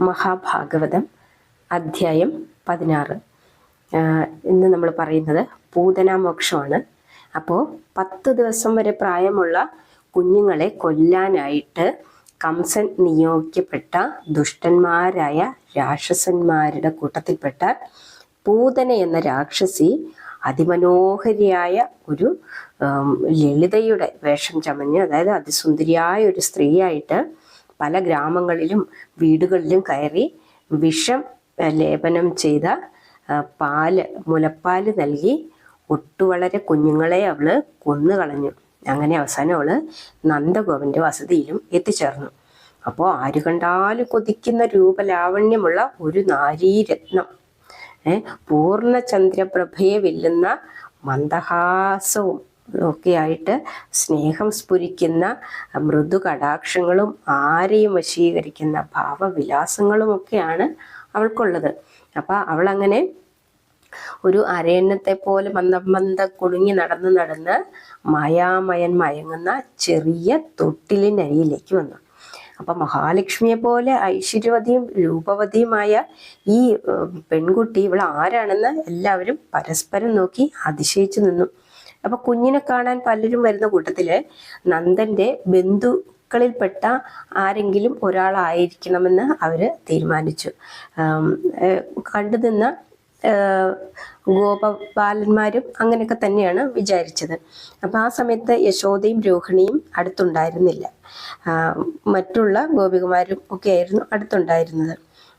മഹാഭാഗവതം അധ്യായം പതിനാറ്. ഇന്ന് നമ്മൾ പറയുന്നത് പൂതനാമോക്ഷമാണ്. അപ്പോൾ പത്ത് ദിവസം വരെ പ്രായമുള്ള കുഞ്ഞുങ്ങളെ കൊല്ലാനായിട്ട് കംസൻ നിയോഗിക്കപ്പെട്ട ദുഷ്ടന്മാരായ രാക്ഷസന്മാരുടെ കൂട്ടത്തിൽപ്പെട്ട പൂതന എന്ന രാക്ഷസി അതിമനോഹരിയായ ഒരു ലളിതയുടെ വേഷം ചമഞ്ഞ് അതായത് അതിസുന്ദരിയായ ഒരു സ്ത്രീയായിട്ട് പല ഗ്രാമങ്ങളിലും വീടുകളിലും കയറി വിഷം ലേപനം ചെയ്ത പാൽ മുലപ്പാൽ നൽകി ഒട്ടുവളരെ കുഞ്ഞുങ്ങളെ അവൾ കൊന്നുകളഞ്ഞു അങ്ങനെ അവസാനം അവൾ നന്ദഗോപന്റെ വസതിയിലും എത്തിച്ചേർന്നു. അപ്പോൾ ആര് കണ്ടാലും കൊതിക്കുന്ന രൂപലാവണ്യമുള്ള ഒരു നാരീരത്നം. പൂർണചന്ദ്രപ്രഭയെ വെല്ലുന്ന മന്ദഹാസവും ഒക്കെയായിട്ട് സ്നേഹം സ്ഫുരിക്കുന്ന മൃദു കടാക്ഷങ്ങളും ആരെയും വശീകരിക്കുന്ന ഭാവവിലാസങ്ങളും ഒക്കെയാണ് അവൾക്കുള്ളത്. അപ്പം അവളങ്ങനെ ഒരു അരയന്നത്തെ പോലെ മന്ദ മന്ദ കുടുങ്ങി നടന്ന് നടന്ന് മായാമയൻ മയങ്ങുന്ന ചെറിയ തൊട്ടിലിനരിയിലേക്ക് വന്നു. അപ്പൊ മഹാലക്ഷ്മിയെ പോലെ ഐശ്വര്യവതിയും രൂപവതിയുമായ ഈ പെൺകുട്ടി ഇവൾ ആരാണെന്ന് എല്ലാവരും പരസ്പരം നോക്കി അതിശയിച്ചു നിന്നു. അപ്പൊ കുഞ്ഞിനെ കാണാൻ പലരും വരുന്ന കൂട്ടത്തിൽ നന്ദന്റെ ബന്ധുക്കളിൽപ്പെട്ട ആരെങ്കിലും ഒരാളായിരിക്കണമെന്ന് അവർ തീരുമാനിച്ചു. കണ്ടു നിന്ന ഗോപബാലന്മാരും അങ്ങനെയൊക്കെ തന്നെയാണ് വിചാരിച്ചത്. അപ്പം ആ സമയത്ത് യശോദയും രോഹിണിയും അടുത്തുണ്ടായിരുന്നില്ല. മറ്റുള്ള ഗോപികുമാരും ഒക്കെ ആയിരുന്നു അടുത്തുണ്ടായിരുന്നത്.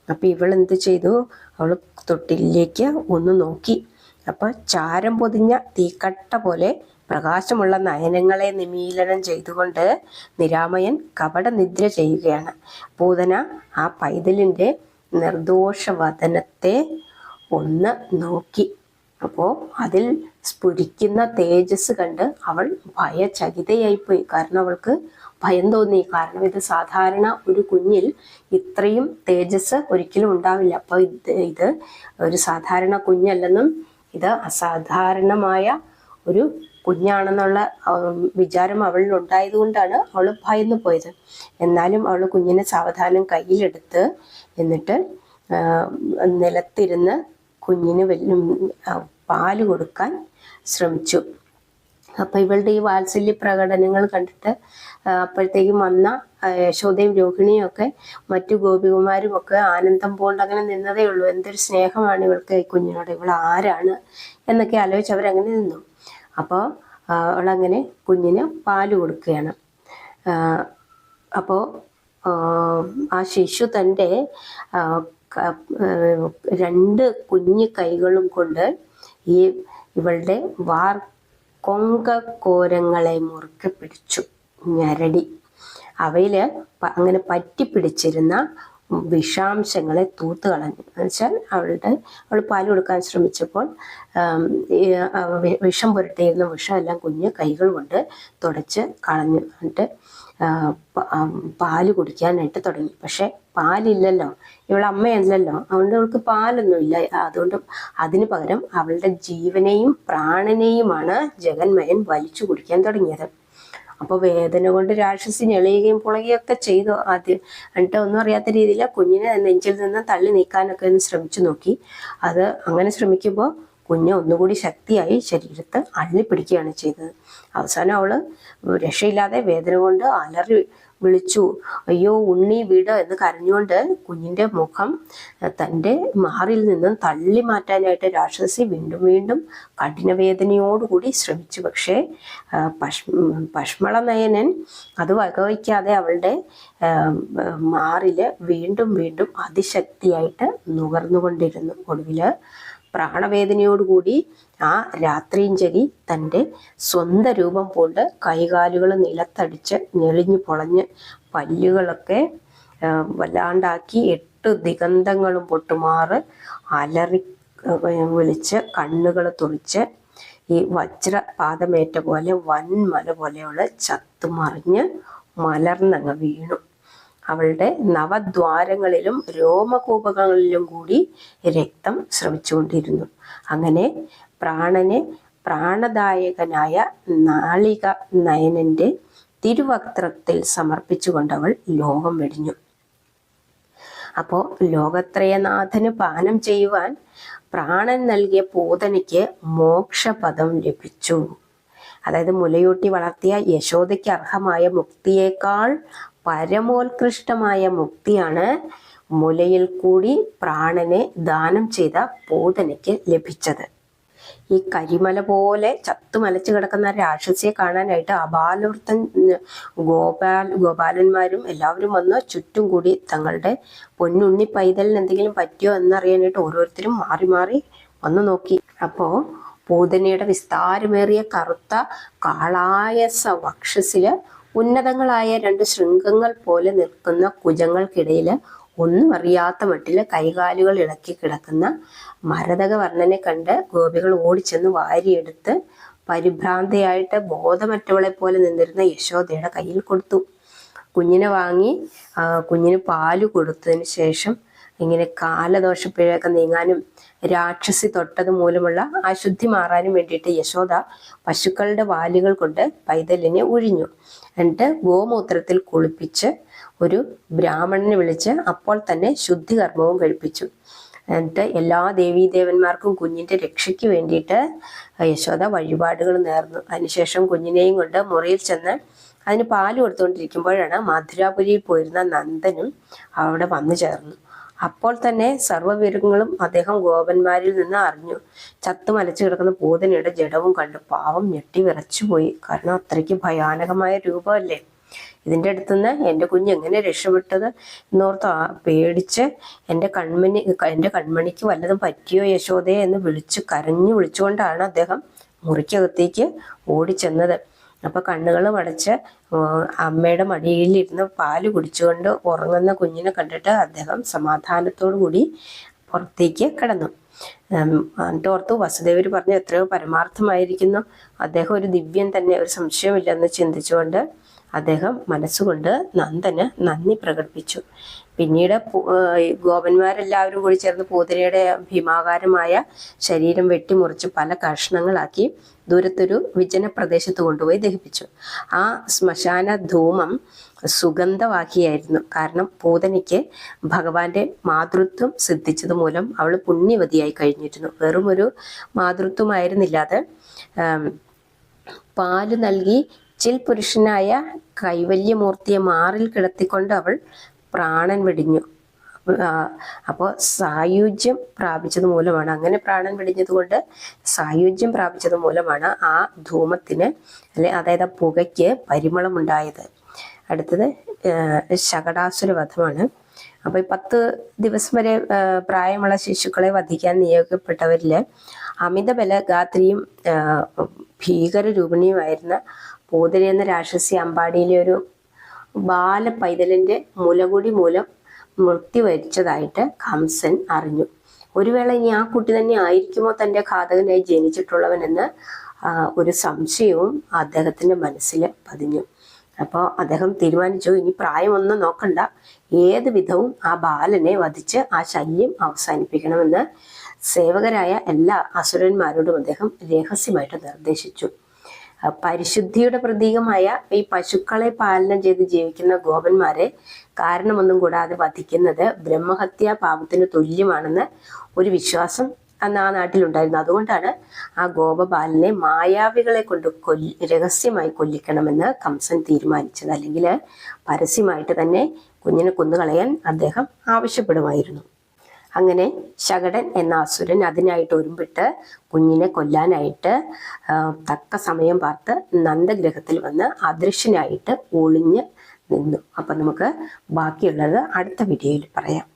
അപ്പം ഇവൾ എന്ത് ചെയ്തു? അവൾ തൊട്ടിലേക്ക് ഒന്ന് നോക്കി. അപ്പം ചാരം പൊതിഞ്ഞ തീക്കട്ട പോലെ പ്രകാശമുള്ള നയനങ്ങളെ നിമീലനം ചെയ്തുകൊണ്ട് നിരാമയൻ കപട നിദ്ര ചെയ്യുകയാണ്. പൂതന ആ പൈതലിന്റെ നിർദോഷവദനത്തെ ഒന്ന് നോക്കി. അപ്പോൾ അതിൽ സ്ഫുരിക്കുന്ന തേജസ് കണ്ട് അവൾ ഭയചകിതയായിപ്പോയി. കാരണം അവൾക്ക് ഭയം തോന്നി. കാരണം ഇത് സാധാരണ ഒരു കുഞ്ഞിൽ ഇത്രയും തേജസ് ഒരിക്കലും ഉണ്ടാവില്ല. അപ്പോൾ ഇത് ഇത് ഒരു സാധാരണ കുഞ്ഞല്ലെന്നും ഇത് അസാധാരണമായ ഒരു കുഞ്ഞാണെന്നുള്ള വിചാരം അവളിൽ ഉണ്ടായതുകൊണ്ടാണ് അവൾ ഭയന്നു പോയത്. എന്നാലും അവൾ കുഞ്ഞിനെ സാവധാനം കയ്യിലെടുത്ത് എന്നിട്ട് നിലത്തിരുന്ന് കുഞ്ഞിന് പാൽ കൊടുക്കാൻ ശ്രമിച്ചു. അപ്പം ഇവളുടെ ഈ വാത്സല്യ പ്രകടനങ്ങൾ കണ്ടിട്ട് അപ്പോഴത്തേക്കും വന്ന യശോദയും രോഹിണിയും ഒക്കെ മറ്റു ഗോപികുമാരും ഒക്കെ ആനന്ദം പോണ്ട് അങ്ങനെ നിന്നതേ ഉള്ളൂ. എന്തൊരു സ്നേഹമാണ് ഇവൾക്ക് ഈ കുഞ്ഞിനോട്. ഇവൾ ആരാണ് എന്നൊക്കെ ആലോചിച്ച് അവരങ്ങനെ നിന്നു. അപ്പോൾ അവളങ്ങനെ കുഞ്ഞിന് പാൽ കൊടുക്കുകയാണ്. അപ്പോൾ ആ ശിശു തന്റെ രണ്ട് കുഞ്ഞു കൈകളും കൊണ്ട് ഈ ഇവളുടെ വാർ കൊങ്കക്കോരങ്ങളെ മുറുക്കി പിടിച്ചു. ഞരടി. അവയിൽ അങ്ങനെ പറ്റിപ്പിടിച്ചിരുന്ന വിഷാംശങ്ങളെ തൂത്ത് കളഞ്ഞു. എന്നുവെച്ചാൽ അവളുടെ അവൾ പാൽ കൊടുക്കാൻ ശ്രമിച്ചപ്പോൾ വിഷം പുരട്ടിയിരുന്ന വിഷമെല്ലാം കുഞ്ഞ് കൈകൾ കൊണ്ട് തുടച്ച് കളഞ്ഞു. എന്നിട്ട് പാൽ കുടിക്കാനായിട്ട് തുടങ്ങി. പക്ഷെ പാലില്ലല്ലോ. ഇവളെ അമ്മയല്ലല്ലോ. അതുകൊണ്ട് അവൾക്ക് പാലൊന്നുമില്ല. അതുകൊണ്ട് അതിന് പകരം അവളുടെ ജീവനെയും പ്രാണനെയുമാണ് ജഗന്മയൻ വലിച്ചു കുടിക്കാൻ തുടങ്ങിയത്. അപ്പോൾ വേദന കൊണ്ട് രാക്ഷസി ഞെളിയുകയും പുളയുകയൊക്കെ ചെയ്തു ആദ്യം. എന്നിട്ട് ഒന്നും അറിയാത്ത രീതിയിൽ കുഞ്ഞിനെ നെഞ്ചിൽ നിന്ന് തള്ളി നീക്കാനൊക്കെ ഒന്ന് ശ്രമിച്ചു നോക്കി. അത് അങ്ങനെ ശ്രമിക്കുമ്പോൾ കുഞ്ഞ് ഒന്നുകൂടി ശക്തിയായി ശരീരത്ത് അള്ളിപ്പിടിക്കുകയാണ് ചെയ്തത്. അവസാനം അവൾ രക്ഷയില്ലാതെ വേദന കൊണ്ട് അലറി വിളിച്ചു അയ്യോ ഉണ്ണി വീട് എന്ന് കരഞ്ഞുകൊണ്ട് കുഞ്ഞിന്റെ മുഖം തന്റെ മാറിൽ നിന്നും തള്ളി മാറ്റാനായിട്ട് രാക്ഷസി വീണ്ടും വീണ്ടും കഠിനവേദനയോടുകൂടി ശ്രമിച്ചു. പക്ഷേ പഷ്മള നയനൻ അത് വകവയ്ക്കാതെ അവളുടെ മാറിൽ വീണ്ടും വീണ്ടും അതിശക്തിയായിട്ട് നുകർന്നുകൊണ്ടിരുന്നു. ഒടുവിൽ പ്രാണവേദനയോടുകൂടി ആ രാത്രിഞ്ചരി തന്റെ സ്വന്തം രൂപം കൊണ്ട് കൈകാലുകൾ നിലത്തടിച്ച് ഞെളിഞ്ഞു പൊളഞ്ഞ് പല്ലുകളൊക്കെ വല്ലാണ്ടാക്കി എട്ട് ദിഗന്ധങ്ങളും പൊട്ടുമാറ് അലറി വിളിച്ച് കണ്ണുകൾ തുറിച്ച് ഈ വജ്രപാദമേറ്റ പോലെ വൻമല പോലെയുള്ള ചത്തുമറിഞ്ഞ് മലർന്നങ്ങ് വീണു. അവളുടെ നവദ്വാരങ്ങളിലും രോമകൂപകങ്ങളിലും കൂടി രക്തം ശ്രമിച്ചുകൊണ്ടിരുന്നു. അങ്ങനെ പ്രാണനെ പ്രാണദായകനായ നാളിക നയനന്റെ തിരുവക്ത്രത്തിൽ സമർപ്പിച്ചുകൊണ്ടവൾ ലോകം വെടിഞ്ഞു. അപ്പോൾ ലോകത്രയനാഥന് പാനം ചെയ്യുവാൻ പ്രാണൻ നൽകിയ പൂതനയ്ക്ക് മോക്ഷപദം ലഭിച്ചു. അതായത് മുലയൂട്ടി വളർത്തിയ യശോദയ്ക്ക് അർഹമായ മുക്തിയേക്കാൾ പരമോത്കൃഷ്ടമായ മുക്തിയാണ് മുലയിൽ കൂടി പ്രാണനെ ദാനം ചെയ്ത പൂതനയ്ക്ക് ലഭിച്ചത്. ഈ കരിമല പോലെ ചത്തുമലച്ചു കിടക്കുന്ന രാക്ഷസിയെ കാണാനായിട്ട് അപാലവൃത്തൻ ഗോപാൽ ഗോപാലന്മാരും എല്ലാവരും വന്ന് ചുറ്റും കൂടി തങ്ങളുടെ പൊന്നുണ്ണി പൈതലിന് എന്തെങ്കിലും പറ്റിയോ എന്നറിയാനായിട്ട് ഓരോരുത്തരും മാറി മാറി വന്നു നോക്കി. അപ്പോൾ പൂതനയുടെ വിസ്താരമേറിയ കറുത്ത കാളായസ വക്ഷസിൽ ഉന്നതങ്ങളായ രണ്ട് ശൃംഗങ്ങൾ പോലെ നിൽക്കുന്ന കുജങ്ങൾക്കിടയിൽ ഒന്നും അറിയാത്ത മട്ടിൽ കൈകാലുകൾ ഇളക്കി കിടക്കുന്ന മരതകവർണനെ കണ്ട് ഗോപികൾ ഓടിച്ചെന്ന് വാരിയെടുത്ത് പരിഭ്രാന്തയായിട്ട് ബോധമറ്റവളെ പോലെ നിന്നിരുന്ന യശോദയുടെ കയ്യിൽ കൊടുത്തു. കുഞ്ഞിനെ വാങ്ങി കുഞ്ഞിന് പാൽ കൊടുത്തതിന് ശേഷം ഇങ്ങനെ കാലദോഷപ്പിഴയൊക്കെ നീങ്ങാനും രാക്ഷസി തൊട്ടത് മൂലമുള്ള അശുദ്ധി മാറാനും വേണ്ടിയിട്ട് യശോദ പശുക്കളുടെ വാലുകൾ കൊണ്ട് പൈതലിനെ ഒഴിഞ്ഞു എന്നിട്ട് ഗോമൂത്രത്തിൽ കുളിപ്പിച്ച് ഒരു ബ്രാഹ്മണനെ വിളിച്ച് അപ്പോൾ തന്നെ ശുദ്ധികർമ്മവും കഴിപ്പിച്ചു. എന്നിട്ട് എല്ലാ ദേവീദേവന്മാർക്കും കുഞ്ഞിന്റെ രക്ഷയ്ക്ക് വേണ്ടിയിട്ട് യശോദ വഴിപാടുകൾ നേർന്നു. അതിനുശേഷം കുഞ്ഞിനെയും കൊണ്ട് മുറിയിൽ ചെന്ന് അതിന് പാൽ കൊടുത്തുകൊണ്ടിരിക്കുമ്പോഴാണ് മധുരാപുരിയിൽ പോയിരുന്ന നന്ദനും അവിടെ വന്നു ചേർന്നു. അപ്പോൾ തന്നെ സർവവിവരങ്ങളും അദ്ദേഹം ഗോപന്മാരിൽ നിന്ന് അറിഞ്ഞു. ചത്തു മലച്ചു കിടക്കുന്ന പൂതനയുടെ ജഡവും കണ്ടു. പാവം ഞെട്ടി വിറച്ചുപോയി. കാരണം അത്രയ്ക്ക് ഭയാനകമായ രൂപമല്ലേ? ഇതിന്റെ അടുത്തുനിന്ന് എന്റെ കുഞ്ഞ് എങ്ങനെ രക്ഷപ്പെട്ടത് എന്നോർത്ത് പേടിച്ച് എന്റെ കൺമണി എന്റെ കൺമണിക്ക് വല്ലതും പറ്റിയോ യശോദയെ എന്ന് വിളിച്ച് കരഞ്ഞു വിളിച്ചുകൊണ്ടാണ് അദ്ദേഹം മുറിക്കകത്തേക്ക് ഓടിച്ചെന്നത്. അപ്പൊ കണ്ണുകൾ മടച്ച് അമ്മയുടെ മടിയിലിരുന്ന് പാൽ കുടിച്ചുകൊണ്ട് ഉറങ്ങുന്ന കുഞ്ഞിനെ കണ്ടിട്ട് അദ്ദേഹം സമാധാനത്തോടു കൂടി പുറത്തേക്ക് കിടന്നു. എന്നിട്ട് ഓർത്തു വസുദേവർ പറഞ്ഞു എത്രയോ പരമാർത്ഥമായിരിക്കുന്നു. അദ്ദേഹം ഒരു ദിവ്യൻ തന്നെ ഒരു സംശയമില്ലെന്ന് ചിന്തിച്ചുകൊണ്ട് അദ്ദേഹം മനസ്സുകൊണ്ട് നന്ദന് നന്ദി പ്രകടിപ്പിച്ചു. പിന്നീട് ഗോപന്മാരെല്ലാവരും കൂടി ചേർന്ന് പൂതിരയുടെ ഭീമാകാരമായ ശരീരം വെട്ടിമുറിച്ച് പല കഷ്ണങ്ങളാക്കി ദൂരത്തൊരു വിജന പ്രദേശത്ത് കൊണ്ടുപോയി ദഹിപ്പിച്ചു. ആ ശ്മശാന ധൂമം സുഗന്ധവാക്കിയായിരുന്നു കാരണം പൂതനയ്ക്ക് ഭഗവാന്റെ മാതൃത്വം സിദ്ധിച്ചത് മൂലം അവൾ പുണ്യവതിയായി കഴിഞ്ഞിരുന്നു. വെറും ഒരു മാതൃത്വമായിരുന്നില്ലാതെ പാൽ നൽകി ചിൽ പുരുഷനായ കൈവല്യമൂർത്തിയെ മാറിൽ കിടത്തിക്കൊണ്ട് അവൾ പ്രാണൻ വെടിഞ്ഞു. അപ്പോൾ സായുജ്യം പ്രാപിച്ചത് മൂലമാണ്. അങ്ങനെ പ്രാണൻ വെടിഞ്ഞത് കൊണ്ട് സായുജ്യം പ്രാപിച്ചത് മൂലമാണ് ആ ധൂമത്തിന് അല്ലെ അതായത് ആ പുകയ്ക്ക് പരിമളമുണ്ടായത് അടുത്തത് ശകടാസുര വധമാണ്. അപ്പോൾ ഈ പത്ത് ദിവസം വരെ പ്രായമുള്ള ശിശുക്കളെ വധിക്കാൻ നിയോഗിക്കപ്പെട്ടവരിൽ അമിത ഭീകര ഭീകരരൂപിണിയുമായിരുന്ന പൂതിരി എന്ന രാക്ഷസി അമ്പാടിയിലെ ഒരു ബാല പൈതലിന്റെ മുലകുടി മൂലം മൃത്യു വരിച്ചതായിട്ട് കംസൻ അറിഞ്ഞു. ഒരു വേള ഇനി ആ കുട്ടി തന്നെ ആയിരിക്കുമോ തന്റെ ഘാതകനായി ജനിച്ചിട്ടുള്ളവനെന്ന് ഒരു സംശയവും അദ്ദേഹത്തിന്റെ മനസ്സിൽ പതിഞ്ഞു. അപ്പോൾ അദ്ദേഹം തീരുമാനിച്ചു ഇനി പ്രായമൊന്നും നോക്കണ്ട. ഏത് വിധവും ആ ബാലനെ വധിച്ച് ആ ശല്യം അവസാനിപ്പിക്കണമെന്ന് സേവകരായ എല്ലാ അസുരന്മാരോടും അദ്ദേഹം രഹസ്യമായിട്ട് നിർദ്ദേശിച്ചു. പരിശുദ്ധിയുടെ പ്രതീകമായ ഈ പശുക്കളെ പാലനം ചെയ്ത് ജീവിക്കുന്ന ഗോപന്മാരെ കാരണമൊന്നും കൂടാതെ വധിക്കുന്നത് ബ്രഹ്മഹത്യാ പാപത്തിന് തുല്യമാണെന്ന് ഒരു വിശ്വാസം അന്ന് ആ നാട്ടിലുണ്ടായിരുന്നു. അതുകൊണ്ടാണ് ആ ഗോപബാലനെ മായാവികളെ കൊണ്ട് കൊല്ലി രഹസ്യമായി കൊല്ലിക്കണമെന്ന് കംസൻ തീരുമാനിച്ചത്. അല്ലെങ്കിൽ പരസ്യമായിട്ട് തന്നെ കുഞ്ഞിനെ കൊന്നുകളയാൻ അദ്ദേഹം ആവശ്യപ്പെടുമായിരുന്നു. അങ്ങനെ ശകടൻ എന്ന അസുരൻ അതിനായിട്ട് ഒരുമ്പിട്ട് കുഞ്ഞിനെ കൊല്ലാനായിട്ട് തക്ക സമയം പാർത്ത് നന്ദഗ്രഹത്തിൽ വന്ന് അദൃശ്യനായിട്ട് ഒളിഞ്ഞ് നിന്നു. അപ്പം നമുക്ക് ബാക്കിയുള്ളത് അടുത്ത വീഡിയോയിൽ പറയാം.